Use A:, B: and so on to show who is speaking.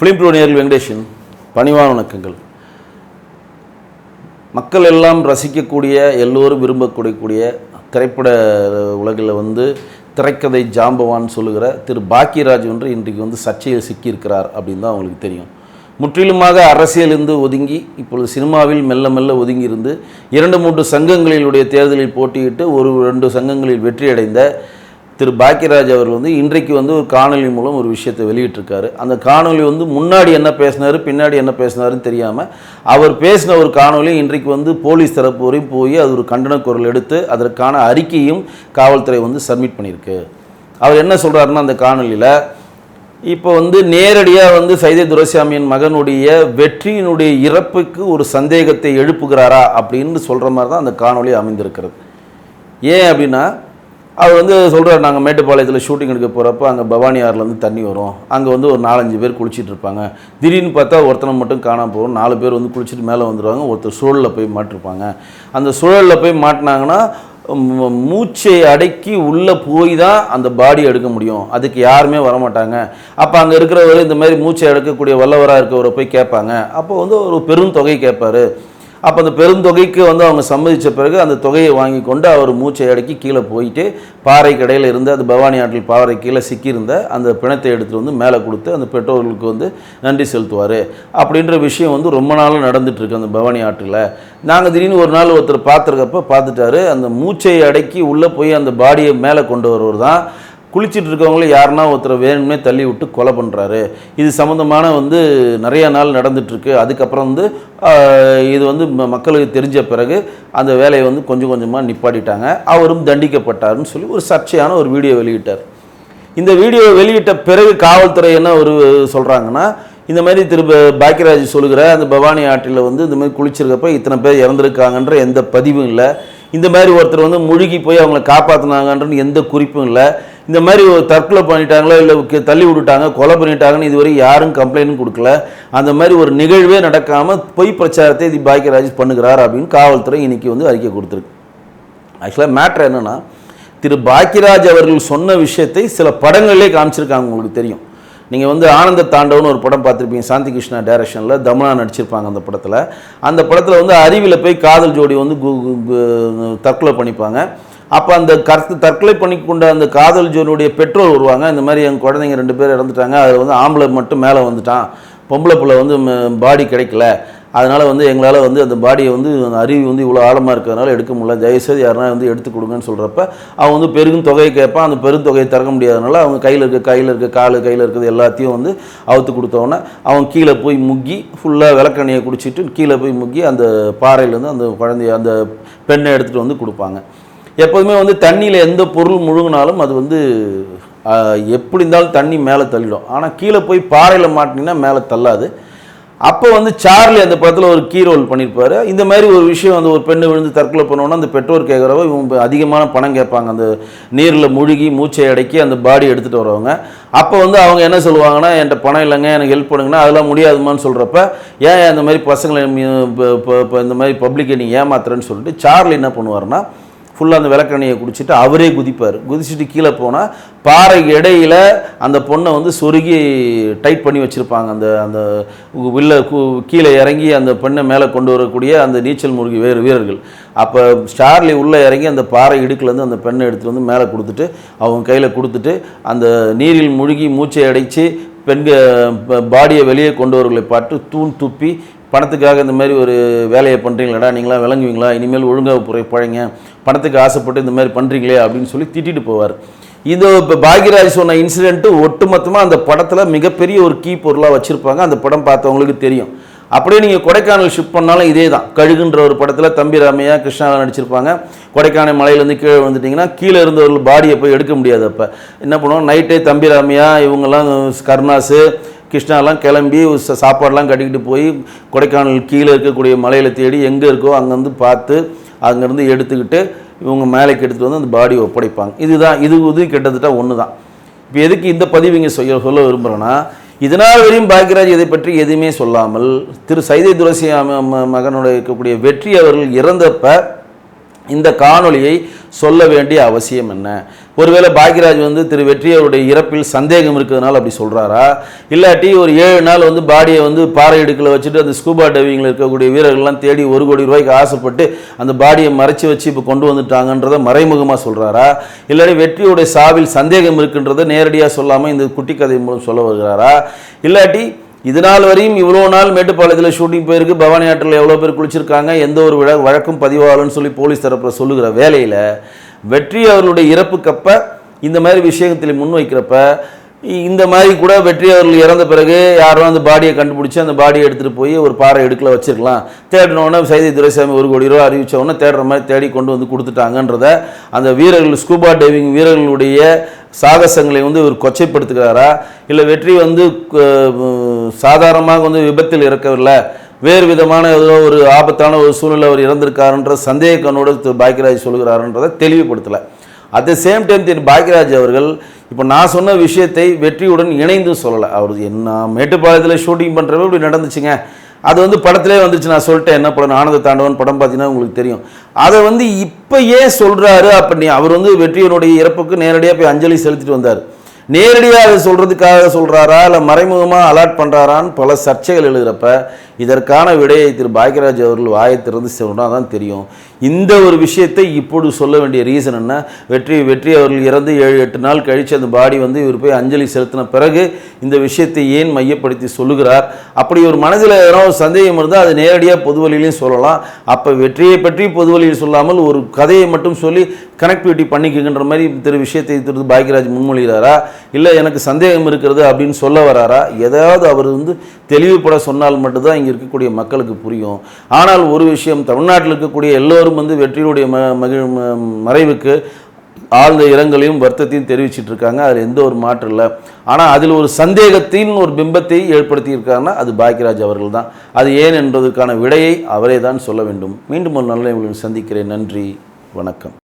A: Film bro நேரில் வெங்கடேஷன் பணிவான வணக்கங்கள். மக்கள் எல்லாம் ரசிக்கக்கூடிய எல்லோரும் விரும்பக்கூடிய திரைப்பட உலகில் வந்து திரைக்கதை ஜாம்பவான் சொல்லுகிற திரு பாக்கியராஜ் ஒன்று இன்றைக்கு வந்து சர்ச்சையில் சிக்கியிருக்கிறார் அப்படின்னு தான் அவங்களுக்கு தெரியும். முற்றிலுமாக அரசியலிருந்து ஒதுங்கி இப்பொழுது சினிமாவில் மெல்ல மெல்ல ஒதுங்கி இருந்து இரண்டு மூன்று சங்கங்களினுடைய தேர்தலில் போட்டியிட்டு ஒரு ரெண்டு சங்கங்களில் வெற்றியடைந்த திரு பாக்கியராஜ் அவர் வந்து இன்றைக்கு வந்து ஒரு காணொலி மூலம் ஒரு விஷயத்தை வெளியிட்டிருக்காரு. அந்த காணொலி வந்து முன்னாடி என்ன பேசினார் பின்னாடி என்ன பேசினாருன்னு தெரியாமல் அவர் பேசின ஒரு காணொலி இன்றைக்கு வந்து போலீஸ் தரப்பு வரையும் போய் அது ஒரு கண்டன குரல் எடுத்து அதற்கான அறிக்கையும் காவல்துறை வந்து சப்மிட் பண்ணியிருக்கு. அவர் என்ன சொல்கிறாருன்னா அந்த காணொலியில் இப்போ வந்து நேரடியாக வந்து சைதை துரைசாமியின் மகனுடைய வெற்றியினுடைய இறப்புக்கு ஒரு சந்தேகத்தை எழுப்புகிறாரா அப்படின்னு சொல்கிற மாதிரி தான் அந்த காணொளி அமைந்திருக்கிறது. ஏன் அப்படின்னா அவர் வந்து சொல்கிறார் நாங்கள் மேட்டுப்பாளையத்தில் ஷூட்டிங் எடுக்க போகிறப்ப அங்கே பவானி ஆறுலேருந்து தண்ணி வரும். அங்கே வந்து ஒரு நாலஞ்சு பேர் குளிச்சுட்டு இருப்பாங்க. திடீர்னு பார்த்தா ஒருத்தனை மட்டும் காணாமல் போகும். நாலு பேர் வந்து குளிச்சுட்டு மேலே வந்துடுவாங்க ஒருத்தர் சுழலில் போய் மாட்டிருப்பாங்க. அந்த சுழலில் போய் மாட்டினாங்கன்னா மூச்சை அடக்கி உள்ளே போய் தான் அந்த பாடி எடுக்க முடியும். அதுக்கு யாருமே வரமாட்டாங்க. அப்போ அங்கே இருக்கிறவர் இந்த மாதிரி மூச்சை எடுக்கக்கூடிய வல்லவராக இருக்கிறவரை போய் கேட்பாங்க. அப்போ வந்து ஒரு பெரும் தொகை கேட்பாரு. அப்போ அந்த பெருந்தொகைக்கு வந்து அவங்க சம்மதித்த பிறகு அந்த தொகையை வாங்கி கொண்டு அவர் மூச்சை அடக்கி கீழே போயிட்டு பாறை கடையில் இருந்து அது பவானி ஆற்றில் பாறை கீழே சிக்கியிருந்த அந்த பிணத்தை எடுத்துகிட்டு வந்து மேலே கொடுத்து அந்த பெற்றோர்களுக்கு வந்து நன்றி செலுத்துவார். அப்படின்ற விஷயம் வந்து ரொம்ப நாளும் நடந்துகிட்ருக்கு அந்த பவானி ஆற்றில். நாங்கள் திடீர்னு ஒரு நாள் ஒருத்தர் பார்த்துருக்கப்ப பார்த்துட்டாரு. அந்த மூச்சை அடக்கி உள்ளே போய் அந்த பாடியை மேலே கொண்டு வருவர் தான் குளிச்சிட்டு இருக்கவங்கள யாருன்னா ஒருத்தர் வேணுமே தள்ளி விட்டு கொலை பண்ணுறாரு இது சம்மந்தமான வந்து நிறைய நாள் நடந்துட்டுருக்கு. அதுக்கப்புறம் வந்து இது வந்து ம- மக்களுக்கு தெரிஞ்ச பிறகு அந்த வேலையை வந்து கொஞ்சம் கொஞ்சமாக நிப்பாட்டிட்டாங்க. அவரும் தண்டிக்கப்பட்டாருன்னு சொல்லி ஒரு சர்ச்சையான ஒரு வீடியோ வெளியிட்டார். இந்த வீடியோ வெளியிட்ட பிறகு காவல்துறை என்ன ஒரு சொல்கிறாங்கன்னா இந்த மாதிரி திரு பாக்கியராஜ் சொல்லுகிற அந்த பவானி ஆற்றில் வந்து இந்த மாதிரி குளிச்சிருக்கப்ப இத்தனை பேர் இறந்துருக்காங்கன்ற எந்த பதிவும் இல்லை. இந்த மாதிரி ஒருத்தர் வந்து முழுகி போய் அவங்கள காப்பாற்றினாங்கன்ற எந்த குறிப்பும் இல்லை. இந்த மாதிரி ஒரு தற்கொலை பண்ணிட்டாங்களோ இல்லை தள்ளி விட்டுட்டாங்க கொலை பண்ணிட்டாங்கன்னு இதுவரை யாரும் கம்ப்ளைண்ட்டும் கொடுக்கல. அந்த மாதிரி ஒரு நிகழ்வே நடக்காமல் பொய் பிரச்சாரத்தை இது பாக்கியராஜ் பண்ணுகிறார் அப்படின்னு காவல்துறை இன்னைக்கு வந்து அறிக்கை கொடுத்துருக்கு. ஆக்சுவலாக மேட்ரு என்னன்னா திரு பாக்கியராஜ் அவர்கள் சொன்ன விஷயத்தை சில படங்கள்லேயே காமிச்சிருக்காங்க உங்களுக்கு தெரியும். நீங்கள் வந்து ஆனந்த தாண்டவன் ஒரு படம் பார்த்துருப்பீங்க சாந்தி கிருஷ்ணா டைரக்ஷனில் தமனா நடிச்சிருப்பாங்க அந்த படத்தில். அந்த படத்தில் வந்து அருவியில் போய் காதல் ஜோடி வந்து தற்கொலை பண்ணிப்பாங்க. அப்போ அந்த கருத்து தற்கொலை பண்ணி கொண்ட அந்த காதல் ஜோனுடைய பெற்றோர் வருவாங்க. இந்த மாதிரி என் குழந்தைங்க ரெண்டு பேர் இறந்துட்டாங்க. அதில் வந்து ஆம்பளை மட்டும் மேலே வந்துட்டான். பொம்பளை பிள்ளை வந்து பாடி கிடைக்கல. அதனால் வந்து எங்களால் வந்து அந்த பாடியை வந்து அந்த அருவி வந்து இவ்வளோ ஆழமாக இருக்கிறதுனால எடுக்க முடியல. தயவுசெய்து யாருனா வந்து எடுத்து கொடுங்கன்னு சொல்கிறப்ப அவன் வந்து பெருகும் தொகையை கேட்பான். அந்த பெரும் தொகையை திறக்க முடியாதனால அவங்க கையில் இருக்க கையில் இருக்க கால் கையில் இருக்கிறது எல்லாத்தையும் வந்து அவுத்து கொடுத்தவொன்னே அவன் கீழே போய் முக்கி ஃபுல்லாக விளக்கெண்ணையை குடிச்சிட்டு கீழே போய் முக்கி அந்த பாறையிலேருந்து அந்த குழந்தைய அந்த பெண்ணை எடுத்துகிட்டு வந்து கொடுப்பாங்க. எப்போதுமே வந்து தண்ணியில் எந்த பொருள் முழுங்கினாலும் அது வந்து எப்படி இருந்தாலும் தண்ணி மேலே தள்ளிடும். ஆனால் கீழே போய் பாறையில் மாட்டினீங்கன்னா மேலே தள்ளாது. அப்போ வந்து சார்லி அந்த படத்தில் ஒரு கீ ரோல் பண்ணியிருப்பார் இந்த மாதிரி ஒரு விஷயம் அந்த ஒரு பெண்ணு விழுந்து தற்கொலை பண்ணோன்னா அந்த பெற்றோர் கேட்குறவ இவங்க அதிகமான பணம் கேட்பாங்க. அந்த நீரில் முழுகி மூச்சை அடக்கி அந்த பாடி எடுத்துகிட்டு வரவங்க. அப்போ வந்து அவங்க என்ன சொல்லுவாங்கன்னா என்கிட்ட பணம் இல்லைங்க எனக்கு ஹெல்ப் பண்ணுங்கன்னா அதெல்லாம் முடியாதுமான்னு சொல்கிறப்ப ஏன் இந்த மாதிரி பசங்களை இந்த மாதிரி பப்ளிக்கை நீ ஏமாத்துறேன்னு சொல்லிட்டு சார்லி என்ன பண்ணுவாருன்னா ஃபுல்லாக அந்த விளக்கெண்ணையை குடிச்சிட்டு அவரே குதிப்பார். குதிச்சுட்டு கீழே போனால் பாறை இடையில் அந்த பொண்ணை வந்து சொருகி டைட் பண்ணி வச்சுருப்பாங்க. அந்த அந்த வில்ல கு- கீழே இறங்கி அந்த பெண்ணை மேலே கொண்டு வரக்கூடிய அந்த நீச்சல் மூழ்கி வேறு வீரர்கள். அப்போ ஸ்டார்லி உள்ளே இறங்கி அந்த பாறை இடுக்குலேருந்து அந்த பெண்ணை எடுத்துகிட்டு வந்து மேலே கொடுத்துட்டு அவங்க கையில் கொடுத்துட்டு அந்த நீரில் முழுகி மூச்சை அடைச்சி பெண்கள் பாடியை வெளியே கொண்டு வரவர்களை பார்த்து தூண் துப்பி பணத்துக்காக இந்த மாதிரி ஒரு வேலையை பண்ணுறீங்களாடா நீங்களாம் விளங்குவீங்களா? இனிமேல் ஒழுங்காக புறை பழைங்க. பணத்துக்கு ஆசைப்பட்டு இந்த மாதிரி பண்ணுறீங்களே அப்படின்னு சொல்லி திட்டிட்டு போவார். இது இப்போ பாக்யராஜ் சொன்ன இன்சிடென்ட்டு ஒட்டுமொத்தமாக அந்த படத்தில் மிகப்பெரிய ஒரு கீ பொருளாக வச்சுருப்பாங்க. அந்த படம் பார்த்தவங்களுக்கு தெரியும். அப்படியே நீங்கள் கொடைக்கானல் ஷிஃப்ட் பண்ணாலும் இதே தான் கழுகுன்ற ஒரு படத்தில் தம்பி ராமையா கிருஷ்ணாவில் நடிச்சிருப்பாங்க. கொடைக்கானல் மலையிலேருந்து கீழே வந்துட்டிங்கன்னா கீழே இருந்தவர்கள் பாடியை போய் எடுக்க முடியாது அப்போ. என்ன பண்ணுவோம்? நைட்டே தம்பி ராமையா இவங்கெல்லாம் கருணாசு கிருஷ்ணாலாம் கிளம்பி சாப்பாடெலாம் சாப்பாடெல்லாம் கட்டிக்கிட்டு போய் கொடைக்கானல் கீழே இருக்கக்கூடிய மலையில் தேடி எங்கே இருக்கோ அங்கேருந்து பார்த்து அங்கேருந்து எடுத்துக்கிட்டு இவங்க மேலைக்கு எடுத்துகிட்டு வந்து அந்த பாடியை ஒப்படைப்பாங்க. இதுதான் இது இது கிட்டத்தட்ட ஒன்று தான் இப்போ எதுக்கு இந்த பதிவு இங்கே சொல்ல சொல்ல விரும்புகிறேன்னா இதனால் வரையும் பாக்யராஜ் இதை பற்றி எதுவுமே சொல்லாமல் திரு சைதை துரசி மகனுடைய இருக்கக்கூடிய வெற்றி அவர்கள் இறந்தப்ப இந்த காணொளியை சொல்ல வேண்டிய அவசியம் என்ன? ஒருவேளை பாக்யராஜ் வந்து திரு வெற்றி அவருடைய இறப்பில் சந்தேகம் இருக்கிறதுனால அப்படி சொல்கிறாரா இல்லாட்டி ஒரு ஏழு நாள் வந்து பாடியை வந்து பாறை இடுக்கில் வச்சுட்டு அந்த ஸ்கூபா டைவிங்கில் இருக்கக்கூடிய வீரர்கள்லாம் தேடி ஒரு கோடி ரூபாய்க்கு ஆசைப்பட்டு அந்த பாடியை மறைச்சி வச்சு இப்போ கொண்டு வந்துட்டாங்கன்றதை மறைமுகமாக சொல்கிறாரா இல்லாட்டி வெற்றியுடைய சாவில் சந்தேகம் இருக்குன்றதை நேரடியாக சொல்லாமல் இந்த குட்டி கதை மூலம் சொல்ல வருகிறாரா? இல்லாட்டி இது நாள் வரையும் இவ்வளோ நாள் மேட்டுப்பாளையத்தில் ஷூட்டிங் போயிருக்கு பவானி ஆற்றில் எவ்வளோ பேர் குளிச்சிருக்காங்க எந்த ஒரு விழா வழக்கும் பதிவாகலன்னு சொல்லி போலீஸ் தரப்பில் சொல்லுகிற வேலையில் வெற்றி அவர்களுடைய இறப்புக்கப்ப இந்த மாதிரி விஷயத்தில் முன்வைக்கிறப்ப இந்த மாதிரி கூட வெற்றி அவர்கள் இறந்த பிறகு யாரோ அந்த பாடியை கண்டுபிடிச்சி அந்த பாடியை எடுத்துகிட்டு போய் ஒரு பாறை எடுக்கல வச்சிருக்கலாம். தேடினோடனே சைதை துரைசாமி ஒரு கோடி ரூபா அறிவித்தவொடனே உடனே தேடுற மாதிரி தேடி கொண்டு வந்து கொடுத்துட்டாங்கன்றத அந்த வீரர்கள் ஸ்கூபா டைவிங் வீரர்களுடைய சாகசங்களை வந்து இவர் கொச்சைப்படுத்துகிறாரா? இல்லை வெற்றி வந்து சாதாரணமாக வந்து விபத்தில் இறக்கவில்லை? வேறு விதமான ஏதோ ஒரு ஆபத்தான ஒரு சூழ்நிலை அவர் இறந்திருக்காருன்ற சந்தேக கண்ணோடு திரு பாக்கியராஜ் சொல்கிறாருன்றதை தெளிவுபடுத்தலை. At the same time Thiru Bhagyaraj அவர்கள் இப்போ நான் சொன்ன விஷயத்தை வெற்றியுடன் இணைந்து சொல்லலை. அவர் என்ன மேட்டுப்பாளையத்தில் ஷூட்டிங் பண்ணுறப்ப இப்படி நடந்துச்சுங்க. அது வந்து படத்திலே வந்துச்சு நான் சொல்லிட்டேன். என்ன படம்? ஆனந்த தாண்டவன் படம் பார்த்தீங்கன்னா உங்களுக்கு தெரியும். அதை வந்து இப்போ ஏன் சொல்கிறாரு அப்படி அவர் வந்து வெற்றியனுடைய இறப்புக்கு நேரடியாக போய் அஞ்சலி செலுத்திட்டு வந்தார். நேரடியாக அதை சொல்கிறதுக்காக சொல்கிறாரா இல்லை மறைமுகமாக அலாட் பண்ணுறாரான்னு பல சர்ச்சைகள் எழுதுகிறப்ப இதற்கான விடையை திரு பாக்யராஜ் அவர்கள் வாயத்திறந்து சொன்னால் தான் தெரியும். இந்த ஒரு விஷயத்தை இப்பொழுது சொல்ல வேண்டிய ரீசன் என்ன? வெற்றி வெற்றி அவர்கள் இறந்து ஏழு எட்டு நாள் கழித்து அந்த பாடி வந்து இவர் போய் அஞ்சலி செலுத்தின பிறகு இந்த விஷயத்தை ஏன் மையப்படுத்தி சொல்லுகிறார்? அப்படி ஒரு மனதில் ஏதோ ஒரு சந்தேகம் இருந்தால் அது நேரடியாக பொது வழியிலையும் சொல்லலாம். அப்போ வெற்றியை பற்றி பொது வழியில் சொல்லாமல் ஒரு கதையை மட்டும் சொல்லி கனெக்டிவிட்டி பண்ணிக்குங்கிற மாதிரி திரு விஷயத்தை திரு பாக்யராஜ் முன்மொழிகிறாரா? இல்லை எனக்கு சந்தேகம் இருக்கிறது அப்படின்னு சொல்ல வராரா? எதாவது அவர் வந்து தெளிவுபட சொன்னால் மட்டும்தான் இங்கே இருக்கக்கூடிய மக்களுக்கு புரியும். ஆனால் ஒரு விஷயம் தமிழ்நாட்டில் இருக்கக்கூடிய எல்லோரும் வந்து வெற்றியுடைய ம மகிழ் மறைவுக்கு ஆழ்ந்த இரங்கலையும் வருத்தத்தையும் தெரிவிச்சிட்டு இருக்காங்க. அதில் எந்த ஒரு மாற்றம் இல்லை. ஆனால் அதில் ஒரு சந்தேகத்தின் ஒரு பிம்பத்தை ஏற்படுத்தியிருக்காங்கன்னா அது பாக்யராஜ் அவர்கள் தான். அது ஏன் என்பதற்கான விடையை அவரே தான் சொல்ல வேண்டும். மீண்டும் ஒரு நல்ல சந்திக்கிறேன். நன்றி. வணக்கம்.